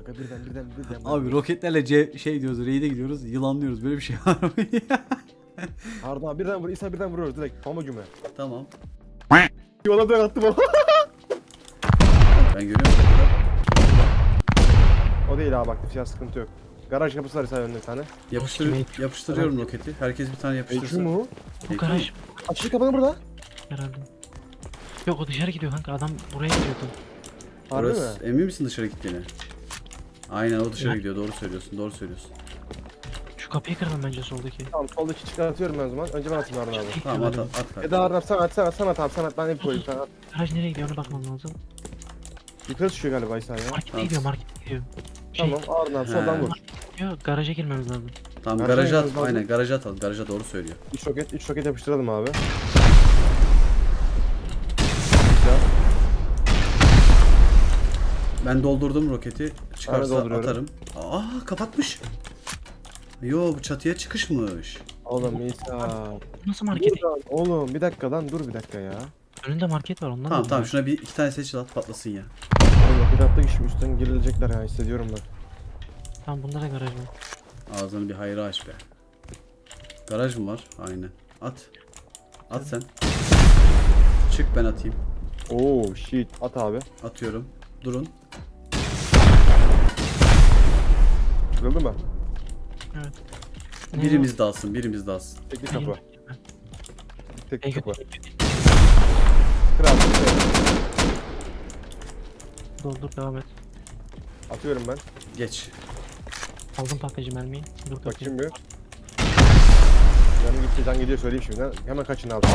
Aga birden birden birden. Abi roketlerle C şey diyoruz, raid'e gidiyoruz, yılanlıyoruz. Böyle bir şey var mı ya? Harun abi birden vur. İsa birden vuruyoruz direkt. Pamuk güme. tamam. Yola dön attım onu. Ben görüyorum. o değil abi bak dışarı sıkıntı yok. Garaj kapısı var İsa önünde bir tane. Yapıştır, yapıştırıyorum roketi. Herkes bir tane yapıştırsın. Ekşi mu? Bu garaj Açık kapının burada. herhalde. Yok o dışarı gidiyor kanka adam buraya gidiyordu. Harbi mi? Emin misin dışarı gittiğine? Aynen o dışarı Ya. gidiyor. Doğru söylüyorsun. Doğru söylüyorsun. Şu kapıyı kırdım bence soldaki. Tamam soldaki çıkartıyorum ben o zaman. Önce ben atayım Harun abi. Tamam at at. at Ya da Harun abi sen at sen at sen at abi sen at ben hep koyayım sen at. Garaj nereye gidiyor ona bakmam lazım. Yukarı çıkıyor galiba İsa ya. Markete Tamam. gidiyor markete gidiyor. Şey, Tamam Harun abi soldan He. vur. Yok garaja girmemiz lazım. Tamam garaja at. Aynen garaja atalım. Garaja doğru söylüyor. 3 roket 3 roket yapıştıralım abi. Ben doldurdum roketi. Çıkarsa atarım. Aa kapatmış. Yo bu çatıya çıkışmış. Oğlum İsa. Nasıl market? Dur lan, Oğlum bir dakika lan dur bir dakika ya. Önünde market var ondan Tamam tamam şuna bir iki tane seçil at patlasın ya. Oğlum bir dakika şimdi üstten girilecekler ya hissediyorum ben. Tamam bunda da garaj var. Ağzını bir hayra aç be. Garaj mı var? Aynen. At. At sen. Çık ben atayım. Oo shit at abi. Atıyorum. Durun. Kırıldı mı? Evet. Ne Birimiz dalsın, birimiz dalsın. Tek bir Benim- kapı. Tek bir En kapı. kır. Doldur devam et. Atıyorum ben. Geç. Aldım patlayıcı mermiyi. Dur kapıyı. Bakayım bir. Canım gitti can gidiyor söyleyeyim şimdi. Hemen kaçın abi.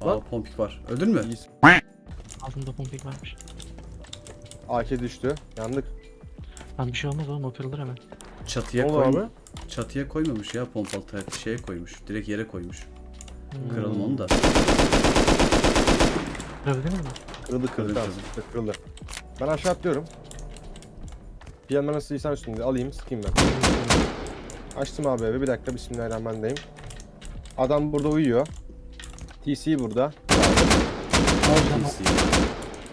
Aa pompik var. Öldün mü? İyiyiz. Altında pompik varmış. AK düştü. Yandık. Lan bir şey olmaz oğlum o kırılır hemen. Çatıya Ne oldu koyma. abi? Çatıya koymamış ya pompalı taret şeye koymuş. Direkt yere koymuş. Hmm. Kıralım onu da. Kırabildiniz mi? Kırıldı kırıldı. Kırıldı, Tamam. Kırıldı. Ben aşağı atlıyorum. Nasıl insan üstünde alayım sıkayım ben. Açtım abi evi bir dakika bismillahirrahmanirrahim. Adam burada uyuyor. TC burada. TC.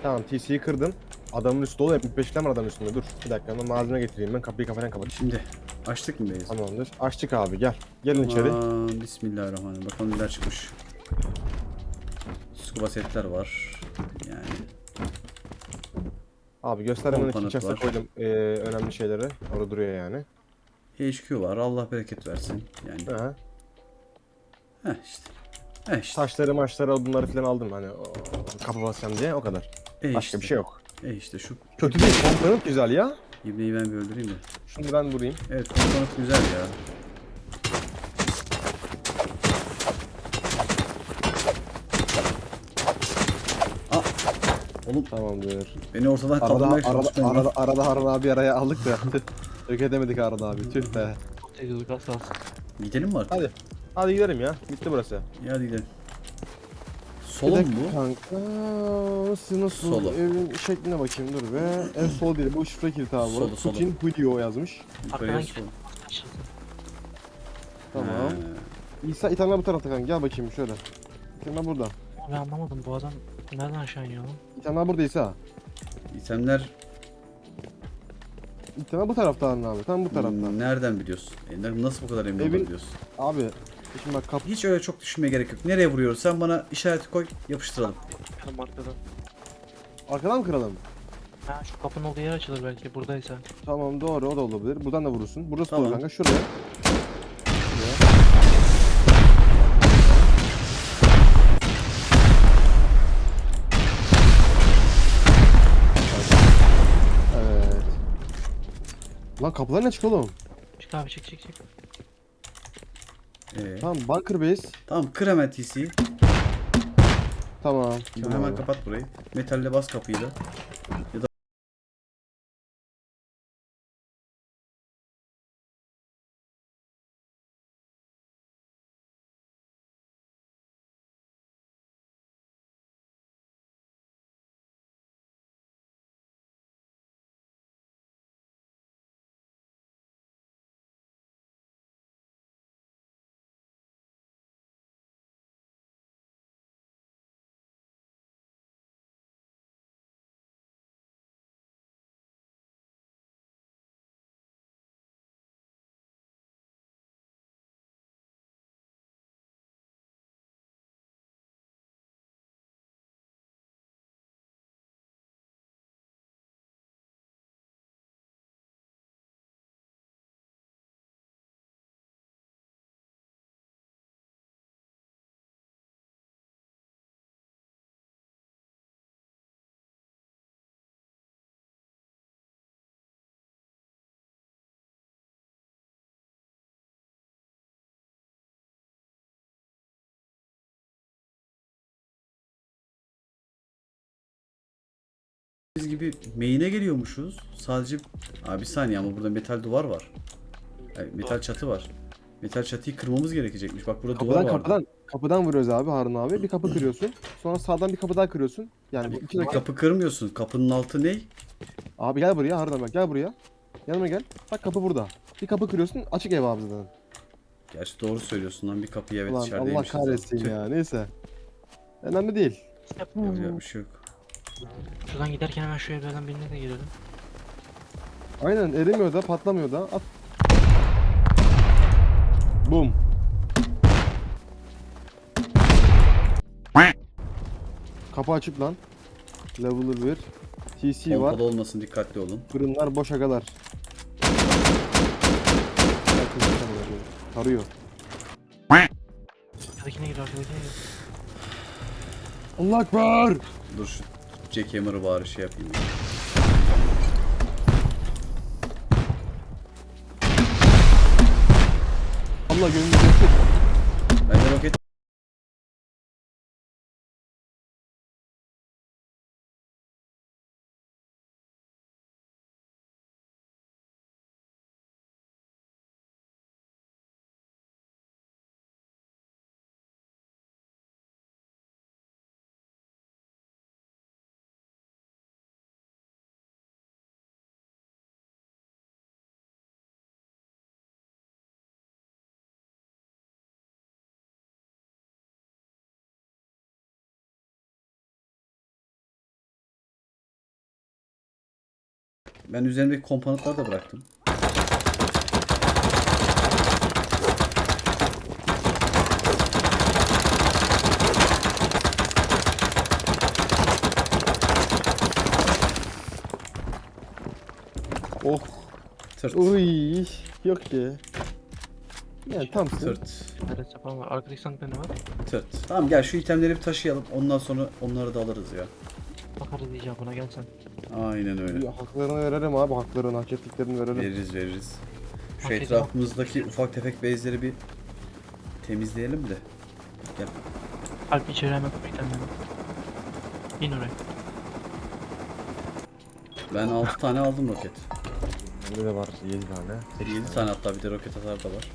Tamam TC'yi kırdın. Adamın üstü dolu 75 falan var adamın üstünde. Dur bir dakika ben malzeme getireyim ben kapıyı kafadan kapatayım. Şimdi açtık mı beyaz? Tamamdır. Açtık abi gel. Gelin içeri. Aman, Bismillahirrahmanirrahim. Bakalım neler çıkmış. Scuba setler var. Yani Abi Komponent chest'e var. koydum ee, önemli şeyleri. Orada duruyor yani. HQ var. Allah bereket versin. Yani Aha. heh işte. Heh işte. Taşları maçları odunları falan aldım hani o, kapı basacağım diye o kadar. E Başka işte. bir şey yok. E işte şu Kötü değil komponent güzel ya. İbneyi ben bir öldüreyim de. Şunu ben vurayım. Evet komponent güzel ya. Aa! Oğlum Tamamdır. beni ortadan Arada, kaldırmaya arada, arada, arada Harun abi araya aldık da Yok edemedik Harun abi tüh be. Ediyorduk az kalsın. Gidelim mi artık? Hadi. Hadi gidelim ya. Bitti burası. Ya hadi gidelim. Bir Solon dakika mu? Kanka nasıl nasıl Solo. evin şekline bakayım dur be. En sol değil bu şifre kilidi abi. Solo, Solo, solo. Putin Julio yazmış. Yukarıya Arkadan sol. Tamam. He. İsa İtalya bu tarafta kanka gel bakayım şöyle. İtalya burada. Ben anlamadım bu adam nereden aşağı iniyor lan? İtalya burada İsa. İtemler İtalya bu tarafta Harun abi. Tam bu tarafta. nereden biliyorsun? E, na- nasıl bu kadar emin Evin- olabiliyorsun? Abi şimdi bak kapı Hiç öyle çok düşünmeye gerek yok. Nereye vuruyoruz? Sen bana işareti koy, yapıştıralım. Yarım arkada. arkadan mı kıralım? Ha şu kapının olduğu yer açılır belki buradaysa. Tamam doğru o da olabilir. Buradan da vurursun. Burası Tamam. doğru kanka şuraya. Şuraya. Evet. Lan kapılar ne çık oğlum? Çık abi çık çık çık. Ee, Tamam bunker base. tamam kır hemen TC'yi. Tamam. Şimdi hemen kapat burayı. Metalle bas kapıyı da. Ya da Biz gibi main'e geliyormuşuz. Sadece abi bir saniye ama burada metal duvar var. Yani metal çatı var. Metal çatıyı kırmamız gerekecekmiş. Bak burada duvar Kapıdan var. kapıdan kapıdan vuruyoruz abi Harun abi. Bir kapı kırıyorsun. Sonra sağdan bir kapı daha kırıyorsun. Yani bu iki Bir dakika. kapı kırmıyorsun. Kapının altı ne? Abi gel buraya Harun abi bak gel buraya. Yanıma gel. Bak kapı burada. Bir kapı kırıyorsun açık ev abi zaten. Gerçi doğru söylüyorsun lan bir kapıyı evet Ulan Allah içerideymişiz. kahretsin Tüh, ya neyse. Önemli değil. Yapacak bir şey yok. Şuradan giderken hemen şu evlerden birine de girelim. Aynen erimiyor da patlamıyor da. At. Boom. Kapı açık lan. Level 1. TC var. Pompalı olmasın dikkatli olun. Fırınlar boş agalar. Tarıyor. Arkadakine gir arkadakine gir. Allah ekber. Dur şu Jackhammer'ı bari şey yapayım. Allah gönlünü ben üzerimdeki komponentleri da bıraktım. Oh. Tırt. Uy. Yok ki. Yani tamsın. Tırt. Evet sapan var. Arkadaki sandıkta ne var? Tırt. Tamam gel şu itemleri bir taşıyalım. Ondan sonra onları da alırız ya. Bakarız diyeceğim buna gel sen. Aynen öyle. Ya, Haklarını verelim abi haklarını hak ettiklerini verelim. Veririz veririz. Şu Hak ediyor. etrafımızdaki ufak tefek bezleri bir temizleyelim de. Gel. Alp içeri hemen kapıyı temizle. İn oraya. Ben 6 tane aldım roket. De var 7 tane. 7 tane hatta bir de roket atar da var.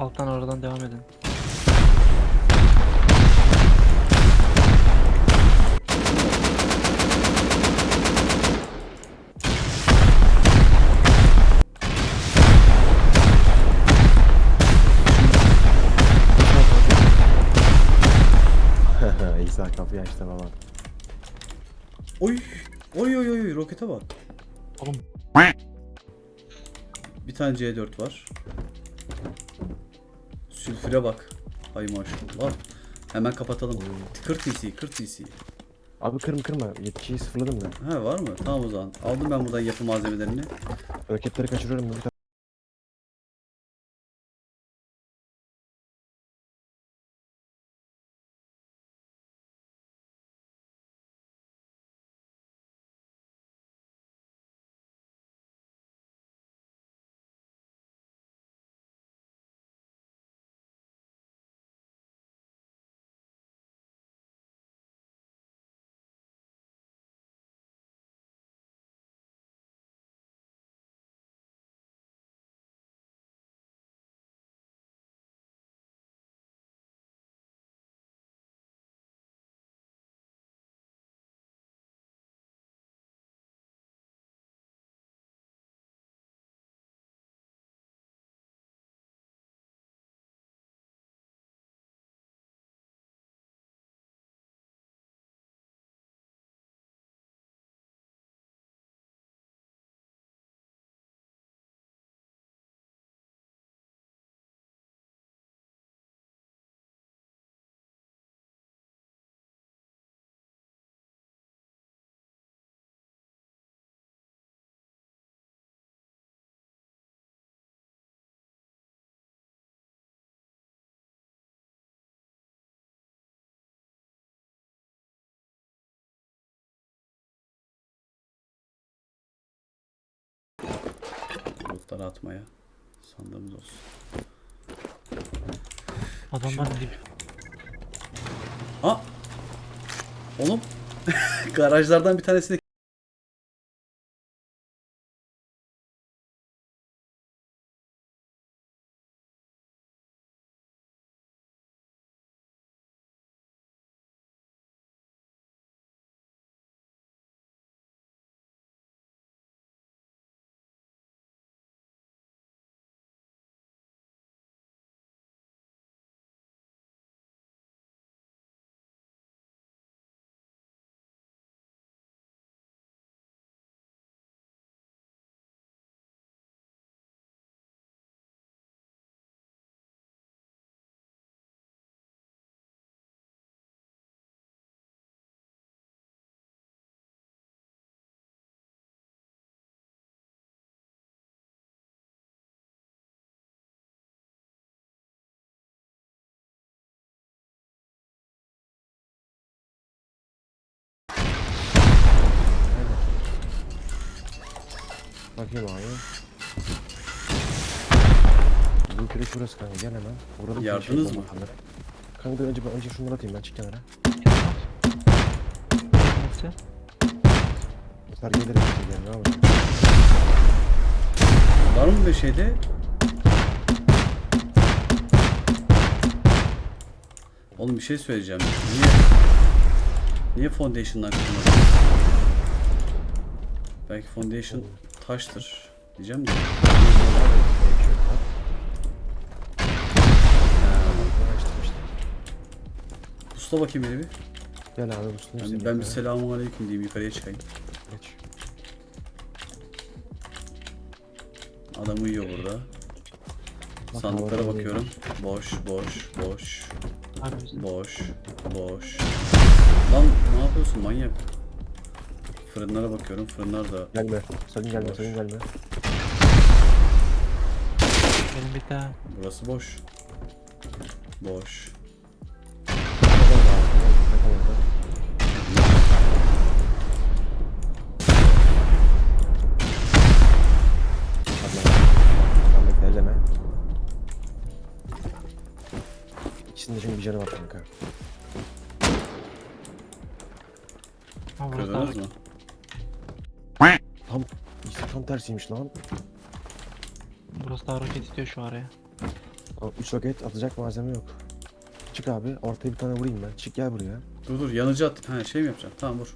Alttan oradan devam edin. İsa kapıyı açtı baba. Oy! Oy oy oy rokete bak. Oğlum Bir tane C4 var. Sülfüre bak. Hay maşallah. Hemen kapatalım. Kır TC, kır TC. Abi kırma kırma. Yetkiyi sıfırladım ben. Ha var mı? Tamam o zaman. Aldım ben buradan yapı malzemelerini. Roketleri kaçırıyorum. Bir Bulutları atmaya. Sandığımız olsun. Adamlar dip. Ha? Oğlum garajlardan bir tanesini Bakayım abi. Bu kere şurası kanka gel hemen. Vuralım. Yardınız şey mı? Kanka dur önce, önce şunları atayım ben çık kenara. Neyse. Bunlar gelir gelir abi. var mı bir şeyde? Oğlum bir şey söyleyeceğim. Niye Niye foundation'dan kırmadın? Belki foundation taştır diyeceğim de. Pusula bakayım beni bir. Gel abi üstüne. Ben, ben bir selamun aleyküm diyeyim yukarıya çıkayım. Geç. Adam uyuyor burada. Bak Sandıklara bakıyorum. Boş, boş, boş, boş, boş. Lan ne yapıyorsun manyak? Fırınlara bakıyorum. Fırınlar da Gelme. Sakın gelme Boş. sakın gelme. Benim bir daha. burası boş. Boş. Tersiymiş lan. Burası daha roket istiyor şu araya. 3 roket atacak malzeme yok. Çık abi ortaya bir tane vurayım ben. Çık gel buraya. Dur dur yanıcı at. Ha şey mi yapacağım? Tamam vur.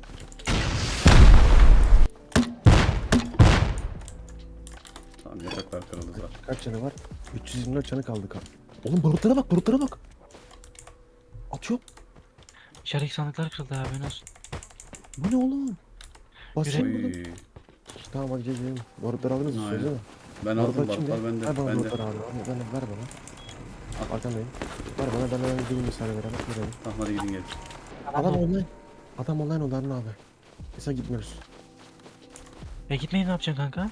Tamam yataklar kırıldı zaten. Kaç canı var? 324 canı kaldı kan. Oğlum barutlara bak barutlara bak. Atıyor. İçerideki sandıklar kırıldı abi ben olsun. Bu ne oğlum? Basayım mı? Oy. Tamam hadi gidelim. Barutları aldınız mı? Aynen. Ben aldım Barutlar bende. Ver bana Bende. barutları abi. Ver, ver, ver bana. Arkandayım. Ver bana ben hemen gideyim bir saniye beraber. Verelim. Tamam hadi gidin gelin. Adam online. Adam online oldu Harun abi. Mesela gitmiyoruz. E gitmeyin ne yapacaksın kanka?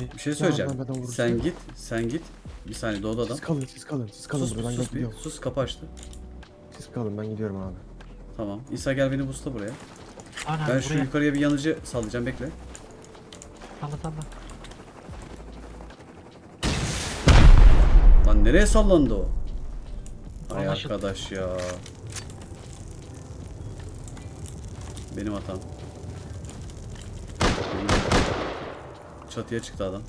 E, Bir şey söyleyeceğim. adam benden vurursa- Sen git, sen git. Bir saniye doğdu adam. Siz kalın siz kalın siz kalın Sus, burada ben sus bir, gidiyorum. sus kapı açtı. Siz kalın ben gidiyorum abi. Tamam. İsa gel beni busla buraya. Ana Ben şu buraya. yukarıya bir yanıcı sallayacağım bekle. Salla salla. Lan nereye sallandı o? Ay Anlaşıldı. arkadaş ya. Benim hatam. Çatıya çıktı adam.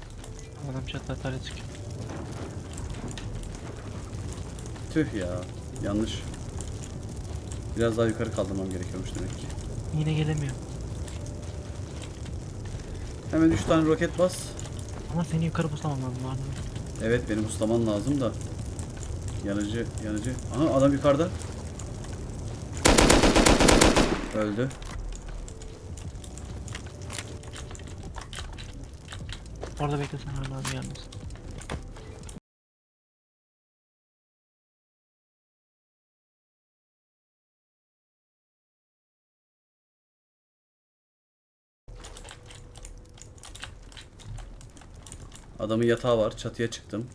Adam çatı atarı çıkıyor. Tüh ya. Yanlış. Biraz daha yukarı kaldırmam gerekiyormuş demek ki. Yine gelemiyor. Hemen 3 tane roket bas. Ama seni yukarı buslamam lazım var mı? Evet benim ustaman lazım da. Yanıcı, yanıcı. Aha adam yukarıda. Öldü. Orada beklesen hala abi yalnız. Adamın yatağı var. Çatıya çıktım.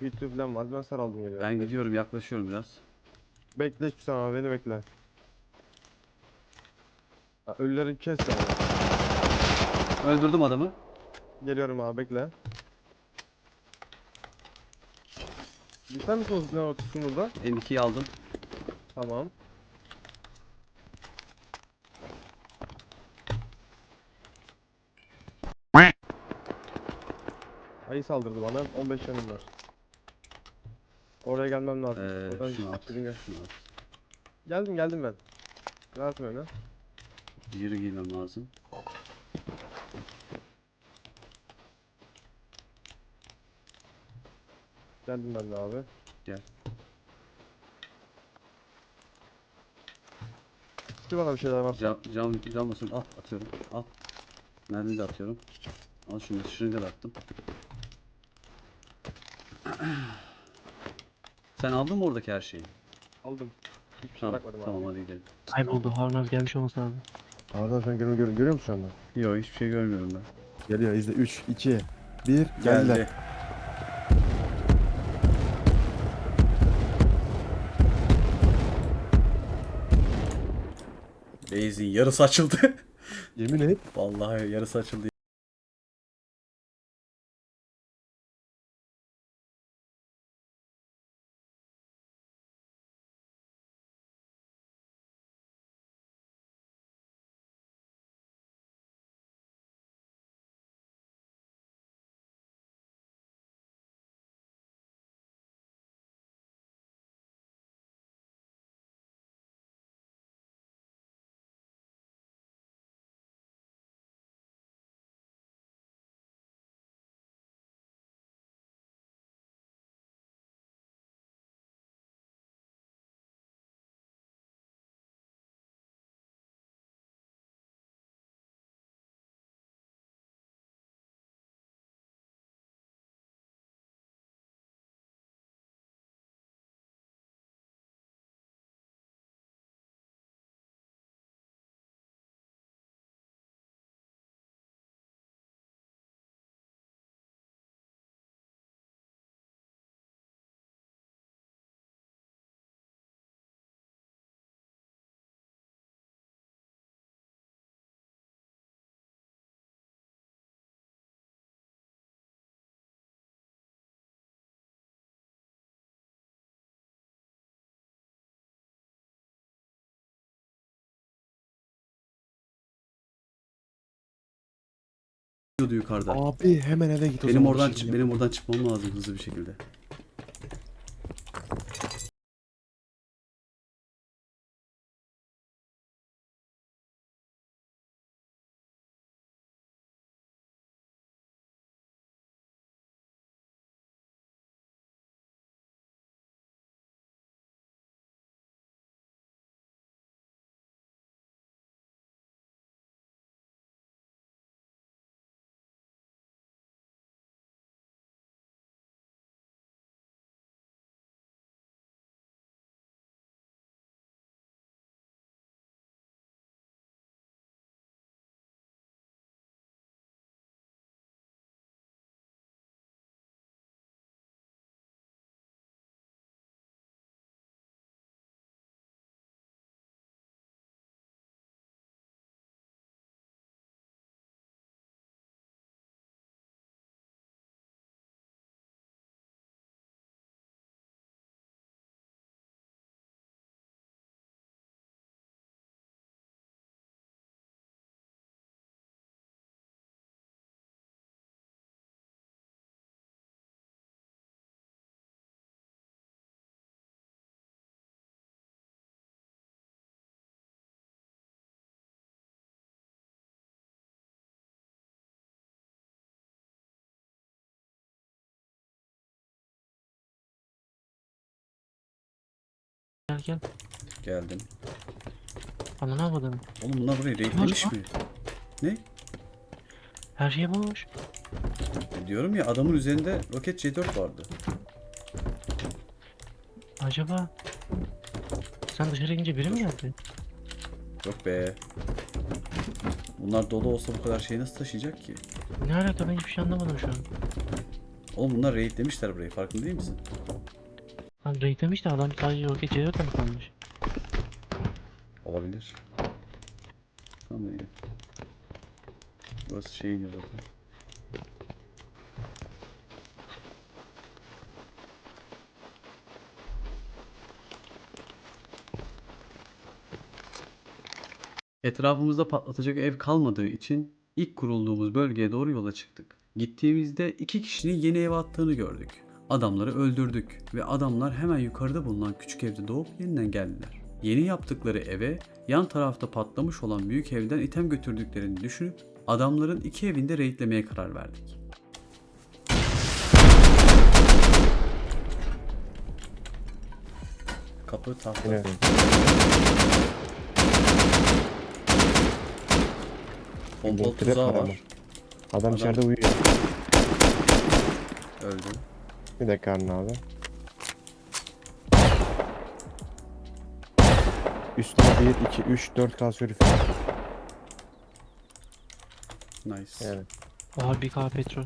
Gitti falan var. Ben saraldım geliyor. Ben gidiyorum yaklaşıyorum biraz. Bekle sen abi beni bekle. Ha, Ölüleri kes sen. Öldürdüm adamı. Geliyorum abi bekle. Bir sen misin ne ortasın burada? M2'yi aldım. Tamam. Ayı saldırdı bana. 15 canım var. Oraya gelmem lazım. Ee, Oradan şunu at. gel. Şunu at. Geldim geldim ben. Rahat öyle. Yürü giymem lazım. Geldim ben de abi. Gel. Bir bana bir şeyler var. Cam, cam, cam basın. Al atıyorum. Al. Mermi de atıyorum. Al şunu. Şırınga da attım. Sen aldın mı oradaki her şeyi? Aldım. Hiçbir şey Tamam, bırakmadım tamam abi. hadi gidelim. Kayboldu. Harunaz gelmiş olması lazım. Arda sen görüyor, görüyor, görüyor musun şu anda? Yok hiçbir şey görmüyorum ben. Geliyor izle 3, 2, 1 geldiler. Geldi. Base'in yarısı açıldı. Yemin et. Vallahi yarısı açıldı. Yukarıda. Abi hemen eve git o Benim zaman, oradan benim oradan çıkmam lazım hızlı bir şekilde. Gel gel. Geldim. Bana ne yapmadın? Oğlum bunlar burayı raidlemiş lan. mi? Ne? Her şey boş. E diyorum ya adamın üzerinde roket C4 vardı. Acaba sen dışarı ince biri mi geldi? Yok be. Bunlar dolu olsa bu kadar şeyi nasıl taşıyacak ki? Ne alaka ben hiçbir şey anlamadım şu an. Oğlum bunlar raid demişler burayı farkında değil misin? Lan raid demiş de adam sadece gece yok mu kalmış? Olabilir. Tamam iyi. Burası şey diyor zaten. Etrafımızda patlatacak ev kalmadığı için ilk kurulduğumuz bölgeye doğru yola çıktık. Gittiğimizde iki kişinin yeni eve attığını gördük. Adamları öldürdük ve adamlar hemen yukarıda bulunan küçük evde doğup yeniden geldiler. Yeni yaptıkları eve yan tarafta patlamış olan büyük evden item götürdüklerini düşünüp adamların iki evinde raidlemeye karar verdik. Kapı tahta. Bu trap tuzağı var var. Adam içeride uyuyor. Öldü. Bir dakika Harun abi. Üstüne 1, 2, 3, 4 kalsiyonu falan. Nice. Yani. Oha bir kahve petrol.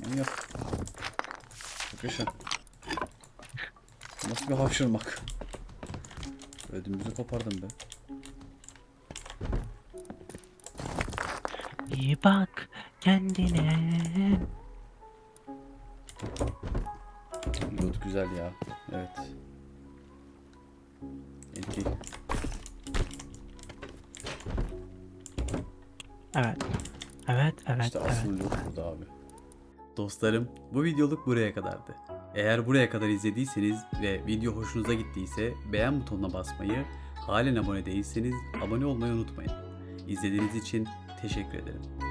Manyak. Yaşa. Nasıl bir hapşırmak? Ödümüzü kopardım be. İyi bak kendine. Loot güzel ya. Evet. Etki. Evet. Evet evet İşte evet. asıl loot burada abi. Dostlarım bu videoluk buraya kadardı. Eğer buraya kadar izlediyseniz ve video hoşunuza gittiyse beğen butonuna basmayı, halen abone değilseniz abone olmayı unutmayın. İzlediğiniz için teşekkür ederim.